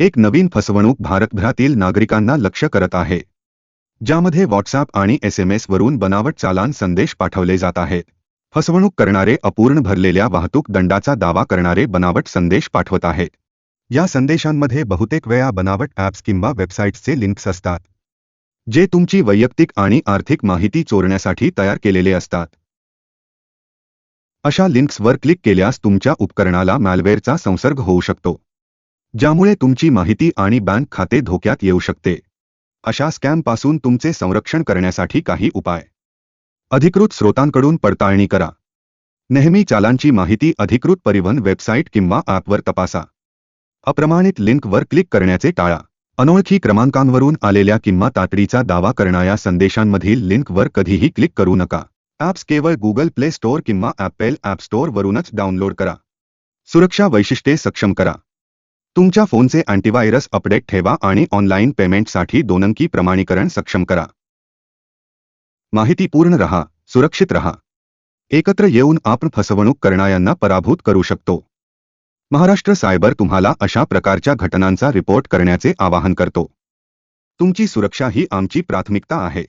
एक नवीन फसवणूक भारतभरातील नागरिकांना लक्ष्य करत आहे. ज्यामध्ये व्हॉट्सअप आणि एसएमएस वरून बनावट चालान संदेश पाठवले जात आहेत. फसवणूक करणारे अपूर्ण भरलेल्या वाहतूक दंडाचा दावा करणारे बनावट संदेश पाठवत आहेत. या संदेशांमध्ये बहुतेक वेळा बनावट ॲप्स किंवा वेबसाईट्सचे लिंक्स असतात. जे तुमची वैयक्तिक आणि आर्थिक माहिती चोरण्यासाठी तयार केलेले असतात. अशा लिंक्सवर क्लिक केल्यास तुमच्या उपकरणाला मॅलवेअरचा संसर्ग होऊ शकतो. ज्यामुळे तुमची माहिती आणि बँक खाते धोक्यात येऊ शकते. अशा स्कॅमपासून तुमचे संरक्षण करण्यासाठी काही उपाय. अधिकृत स्रोतांकडून पडताळणी करा. नेहमी चालांची माहिती अधिकृत परिवहन वेबसाईट किंवा ॲपवर तपासा. अप्रमाणित लिंकवर क्लिक करण्याचे टाळा. अनोळखी क्रमांकांवरून आलेल्या किंवा तातडीचा दावा करणाऱ्या संदेशांमधील लिंकवर कधीही क्लिक करू नका. ॲप्स केवळ गुगल प्ले स्टोअर किंवा ॲपेल ॲप स्टोअर वरूनच डाउनलोड करा. सुरक्षा वैशिष्ट्ये सक्षम करा. तुमच्या फोनचे अँटीव्हायरस अपडेट ठेवा आणि ऑनलाईन पेमेंटसाठी दोन अंकी प्रमाणीकरण सक्षम करा. माहिती पूर्ण रहा सुरक्षित रहा. एकत्र येऊन आपण फसवणूक करणाऱ्यांना पराभूत करू शकतो. महाराष्ट्र सायबर तुम्हाला अशा प्रकारच्या घटनांचा रिपोर्ट करण्याचे आवाहन करतो. तुमची सुरक्षा ही आमची प्राथमिकता आहे.